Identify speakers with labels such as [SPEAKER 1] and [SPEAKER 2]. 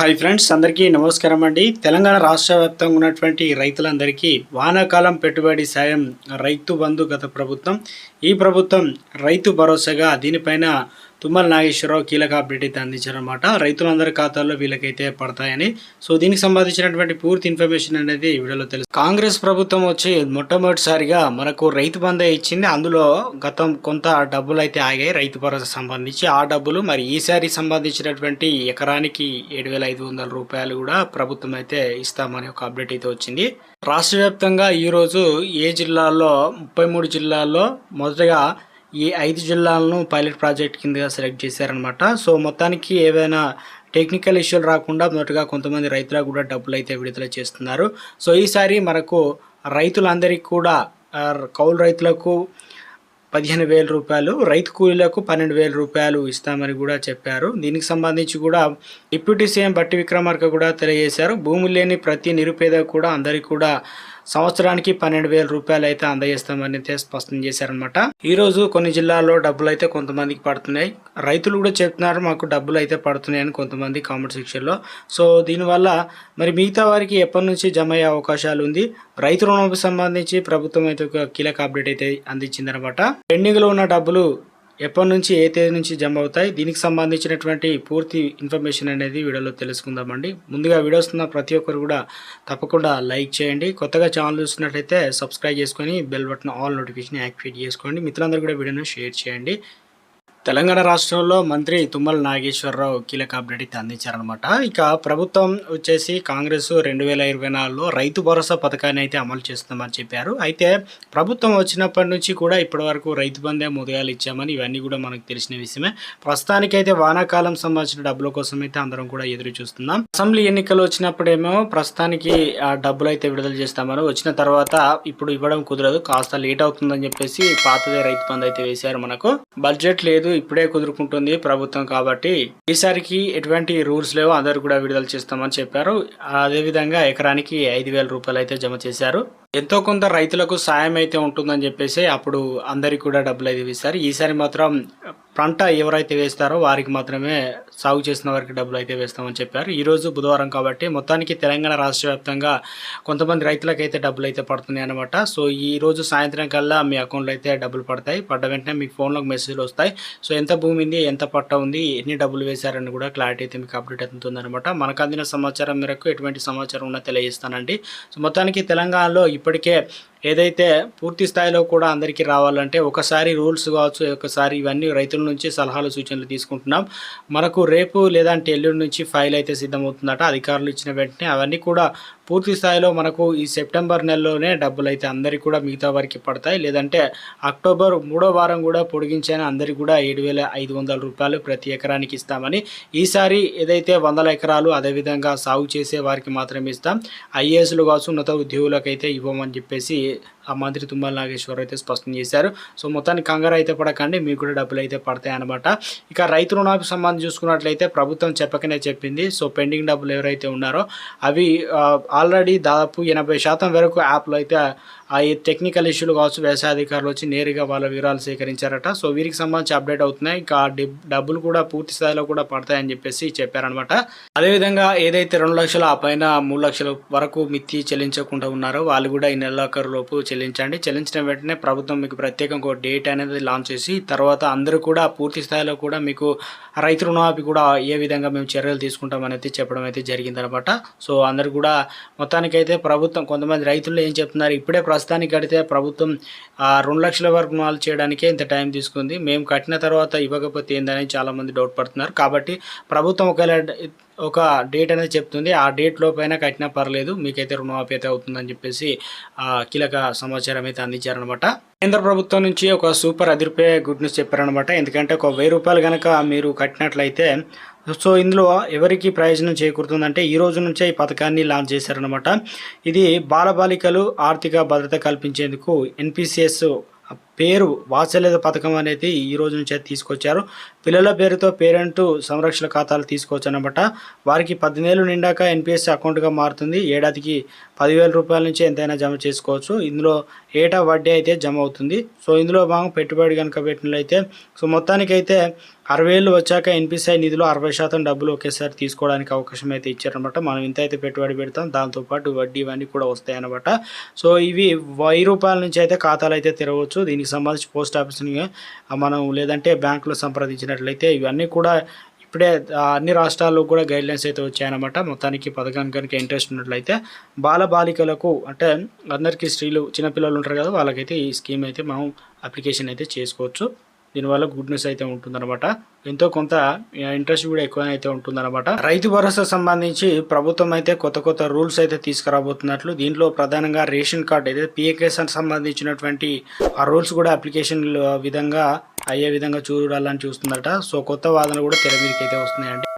[SPEAKER 1] Hi friends అందరికీ నమస్కారం అండి. తెలంగాణ రాష్ట్ర వ్యాప్తంగా ఉన్నటువంటి రైతులందరికీ వానాకాలం పెట్టుబడి సాయం రైతు బంధు గత ప్రభుత్వం. ఈ ప్రభుత్వం రైతు భరోసాగా దీనిపైన తుమ్మల నాగేశ్వరరావు కీలక అప్డేట్ అయితే అందించారనమాట రైతులందరి ఖాతాల్లో వీళ్ళకైతే పడతాయని. సో దీనికి సంబంధించినటువంటి పూర్తి ఇన్ఫర్మేషన్ అనేది ఈ వీడియోలో తెలుసు. కాంగ్రెస్ ప్రభుత్వం వచ్చి మొట్టమొదటిసారిగా మనకు రైతు బంధే ఇచ్చింది. అందులో గతం కొంత డబ్బులు అయితే ఆగాయి. రైతు భరోసా సంబంధించి ఆ డబ్బులు మరి ఈసారి సంబంధించినటువంటి ఎకరానికి ఏడు వేల ఐదు వందల రూపాయలు కూడా ప్రభుత్వం అయితే ఇస్తామని ఒక అప్డేట్ అయితే వచ్చింది. రాష్ట్ర వ్యాప్తంగా ఈరోజు ఏ జిల్లాల్లో ముప్పై మూడు జిల్లాల్లో మొదటగా ఈ ఐదు జిల్లాలను పైలట్ ప్రాజెక్ట్ కిందగా సెలెక్ట్ చేశారనమాట సో మొత్తానికి ఏవైనా టెక్నికల్ ఇష్యూలు రాకుండా మొదటగా కొంతమంది రైతులకు కూడా డబ్బులు అయితే విడుదల చేస్తున్నారు. సో ఈసారి మనకు రైతులందరికీ కూడా కౌలు రైతులకు పదిహేను వేల రూపాయలు రైతు కూలీలకు పన్నెండు వేల రూపాయలు ఇస్తామని కూడా చెప్పారు. దీనికి సంబంధించి కూడా డిప్యూటీ సీఎం బట్టి విక్రమార్క కూడా తెలియజేశారు. భూములు లేని ప్రతి నిరుపేద కూడా అందరికీ కూడా సంవత్సరానికి పన్నెండు వేల రూపాయలు అయితే అందజేస్తామని అయితే స్పష్టం చేశారనమాట ఈ రోజు కొన్ని జిల్లాల్లో డబ్బులు అయితే కొంతమందికి పడుతున్నాయి. రైతులు కూడా చెప్తున్నారు మాకు డబ్బులు అయితే పడుతున్నాయని కొంతమంది కామెంట్ సెక్షన్లో. సో దీనివల్ల మరి మిగతా వారికి ఎప్పటి నుంచి జమ అయ్యే అవకాశాలు ఉంది? రైతు రుణాలకు సంబంధించి ప్రభుత్వం అయితే ఒక కీలక అప్డేట్ అయితే అందించిందనమాట పెండింగ్లో ఉన్న డబ్బులు ఎప్పటి నుంచి ఏ తేదీ నుంచి జమ అవుతాయి దీనికి సంబంధించినటువంటి పూర్తి ఇన్ఫర్మేషన్ అనేది వీడియోలో తెలుసుకుందామండి. ముందుగా వీడియోస్తున్న ప్రతి ఒక్కరు కూడా తప్పకుండా లైక్ చేయండి. కొత్తగా ఛానల్ చూస్తున్నట్లయితే సబ్స్క్రైబ్ చేసుకొని bell button all notification activate చేసుకోండి. మిత్రులందరూ కూడా వీడియోను షేర్ చేయండి. తెలంగాణ రాష్ట్రంలో మంత్రి తుమ్మల నాగేశ్వరరావు కీలక అప్డేట్ అయితే అందించారనమాట ఇక ప్రభుత్వం వచ్చేసి కాంగ్రెస్ రెండు వేల ఇరవై నాలుగులో రైతు భరోసా పథకాన్ని అయితే అమలు చేస్తామని చెప్పారు. అయితే ప్రభుత్వం వచ్చినప్పటి నుంచి కూడా ఇప్పటి వరకు రైతు బందే ముదయాలు ఇచ్చామని ఇవన్నీ కూడా మనకు తెలిసిన విషయమే. ప్రస్తుతానికైతే వానాకాలం సంబంధించిన డబ్బుల కోసం అయితే అందరం కూడా ఎదురు చూస్తున్నాం. అసెంబ్లీ ఎన్నికలు వచ్చినప్పుడేమో ప్రస్తుతానికి ఆ డబ్బులు అయితే విడుదల చేస్తామని వచ్చిన తర్వాత ఇప్పుడు ఇవ్వడం కుదరదు కాస్త లేట్ అవుతుందని చెప్పేసి పాతదే రైతు బంద్ అయితే వేశారు మనకు. బడ్జెట్ లేదు ఇప్పుడే కుదురుకుంటుంది ప్రభుత్వం కాబట్టి ఈసారికి ఎటువంటి రూల్స్ లేవో అందరు కూడా విడుదల చేస్తామని చెప్పారు. అదేవిధంగా ఎకరానికి ఐదు వేల రూపాయలు అయితే జమ చేశారు. ఎంతో కొంత రైతులకు సాయం అయితే ఉంటుందని చెప్పేసి అప్పుడు అందరికి కూడా డబ్బులు అయితే ఇస్తారు ఈసారి మాత్రం పంట ఎవరైతే వేస్తారో వారికి మాత్రమే సాగు చేసిన వారికి డబ్బులు అయితే వేస్తామని చెప్పారు. ఈరోజు బుధవారం కాబట్టి మొత్తానికి తెలంగాణ రాష్ట్ర వ్యాప్తంగా కొంతమంది రైతులకైతే డబ్బులు అయితే పడుతున్నాయి అనమాట సో ఈ రోజు సాయంత్రం కల్లా మీ అకౌంట్లో అయితే డబ్బులు పడతాయి. పడ్డ వెంటనే మీకు ఫోన్లోకి మెసేజ్లు వస్తాయి. సో ఎంత భూమి ఉంది ఎంత పట్ట ఉంది ఎన్ని డబ్బులు వేశారని కూడా క్లారిటీ అయితే మీకు అప్డేట్ అవుతుంది అనమాట మనకు అందిన సమాచారం మేరకు ఎటువంటి సమాచారం ఉన్నా తెలియజేస్తానండి. సో మొత్తానికి తెలంగాణలో ఇప్పటికే ఏదైతే పూర్తి స్థాయిలో కూడా అందరికీ రావాలంటే ఒకసారి రూల్స్ కావచ్చు ఒకసారి ఇవన్నీ రైతుల నుంచి సలహాలు సూచనలు తీసుకుంటున్నాం. మనకు రేపు లేదంటే ఎల్లుండి నుంచి ఫైల్ అయితే సిద్ధమవుతుందట. అధికారులు ఇచ్చిన వెంటనే అవన్నీ కూడా పూర్తి స్థాయిలో మనకు ఈ సెప్టెంబర్ నెలలోనే డబ్బులు అయితే అందరికీ కూడా మిగతా వారికి పడతాయి. లేదంటే అక్టోబర్ మూడో వారం కూడా పొడిగించైనా అందరికీ కూడా ఏడు వేల ఐదు వందల రూపాయలు ప్రతి ఎకరానికి ఇస్తామని ఈసారి ఏదైతే వందల ఎకరాలు అదేవిధంగా సాగు చేసే వారికి మాత్రమే ఇస్తాం. ఐఏఎస్లు కావచ్చు ఉన్నత ఉద్యోగులకైతే ఇవ్వమని చెప్పేసి it. ఆ మంత్రి తుమ్మల నాగేశ్వరరావు అయితే స్పష్టం చేశారు. సో మొత్తానికి కంగారు అయితే పడకండి మీకు కూడా డబ్బులు అయితే పడతాయి అనమాట ఇక రైతు రుణాలకు సంబంధించి చూసుకున్నట్లయితే ప్రభుత్వం చెప్పకనే చెప్పింది. సో పెండింగ్ డబ్బులు ఎవరైతే ఉన్నారో అవి ఆల్రెడీ దాదాపు ఎనభై శాతం వరకు యాప్లో అయితే ఆ ఈ టెక్నికల్ ఇష్యూలు కావచ్చు వ్యవసాయ అధికారులు వచ్చి నేరుగా వాళ్ళ వివరాలు సేకరించారట. సో వీరికి సంబంధించి అప్డేట్ అవుతున్నాయి. ఇంకా డబ్బులు కూడా పూర్తి స్థాయిలో కూడా పడతాయని చెప్పేసి చెప్పారనమాట అదేవిధంగా ఏదైతే రెండు లక్షల ఆ పైన మూడు లక్షల వరకు మిత్తి చెల్లించకుండా ఉన్నారో వాళ్ళు కూడా ఈ నెలాఖరు లోపు చెల్లించండి. చెల్లించిన వెంటనే ప్రభుత్వం మీకు ప్రత్యేకంగా ఒక డేట్ అనేది లాంచ్ చేసి తర్వాత అందరూ కూడా పూర్తి స్థాయిలో కూడా మీకు రైతు రుణమాఫీ కూడా ఏ విధంగా మేము చర్యలు తీసుకుంటాం అనేది చెప్పడం అయితే జరిగిందనమాట. సో అందరు కూడా మొత్తానికైతే ప్రభుత్వం కొంతమంది రైతులు ఏం చెప్తున్నారు ఇప్పుడే ప్రస్తుతానికి కడితే ప్రభుత్వం రెండు లక్షల వరకు రుణాలు చేయడానికే ఇంత టైం తీసుకుంది. మేము కట్టిన తర్వాత ఇవ్వకపోతే ఏందని చాలామంది డౌట్ పడుతున్నారు. కాబట్టి ప్రభుత్వం ఒకవేళ ఒక డేట్ అనేది చెప్తుంది. ఆ డేట్ లోపైనా కట్టినా పర్లేదు మీకైతే రుణమాఫీ అయితే అవుతుందని చెప్పేసి కీలక సమాచారం అయితే అందించారనమాట కేంద్ర ప్రభుత్వం నుంచి ఒక సూపర్ అదిరిపోయే గుడ్ న్యూస్ చెప్పారనమాట ఎందుకంటే ఒక వెయ్యి రూపాయలు కనుక మీరు కట్టినట్లయితే సో ఇందులో ఎవరికి ప్రయోజనం చేకూరుతుందంటే ఈ రోజు నుంచే ఈ పథకాన్ని లాంచ్ చేశారనమాట ఇది బాలబాలికలు ఆర్థిక భద్రత కల్పించేందుకు ఎన్పిసిఎస్ పేరు వాత్సల్యత పథకం అనేది ఈ రోజు నుంచే తీసుకొచ్చారు. పిల్లల పేరుతో పేరెంట్ సంరక్షణ ఖాతాలు తీసుకోవచ్చు అనమాట వారికి పద్దెనేళ్ళు నిండాక ఎన్పిఎస్ అకౌంట్గా మారుతుంది. ఏడాదికి పదివేల రూపాయల నుంచి ఎంతైనా జమ చేసుకోవచ్చు. ఇందులో ఏటా వడ్డీ అయితే జమ అవుతుంది. సో ఇందులో భాగం పెట్టుబడి కనుక పెట్టినట్లయితే సో మొత్తానికైతే అరవై ఏళ్ళు వచ్చాక ఎన్పిసిఐ నిధిలో అరవై శాతం డబ్బులు ఒకేసారి తీసుకోవడానికి అవకాశం అయితే ఇచ్చారనమాట మనం ఇంత అయితే పెట్టుబడి పెడతాం. దాంతోపాటు వడ్డీ ఇవన్నీ కూడా వస్తాయన్నమాట. సో ఇవి వెయ్యి రూపాయల నుంచి అయితే ఖాతాలు అయితే తెరవచ్చు. దీనికి సంబంధించి పోస్ట్ ఆఫీస్ని మనం లేదంటే బ్యాంకులో సంప్రదించినట్లయితే ఇవన్నీ కూడా ఇప్పుడే అన్ని రాష్ట్రాల్లో కూడా గైడ్లైన్స్ అయితే వచ్చాయన్నమాట. మొత్తానికి పథకానికి కనుక ఇంట్రెస్ట్ ఉన్నట్లయితే బాలబాలికలకు అంటే అందరికీ స్త్రీలు చిన్నపిల్లలు ఉంటారు కదా వాళ్ళకైతే ఈ స్కీమ్ అయితే మనం అప్లికేషన్ అయితే చేసుకోవచ్చు. దీనివల్ల గుడ్ న్యూస్ అయితే ఉంటుందన్నమాట. ఎంతో కొంత ఇంట్రెస్ట్ కూడా ఎక్కువ అయితే ఉంటుందన్నమాట. రైతు భరోసా సంబంధించి ప్రభుత్వం అయితే కొత్త కొత్త రూల్స్ అయితే తీసుకురాబోతున్నట్లు దీంట్లో ప్రధానంగా రేషన్ కార్డ్ అయితే పిఏకేస్ సంబంధించినటువంటి ఆ రూల్స్ కూడా అప్లికేషన్ విధంగా అయ్యే విధంగా చూడాలని చూస్తుందట. సో కొత్త వాదనలు కూడా తెర మీదకి అయితే వస్తున్నాయండి.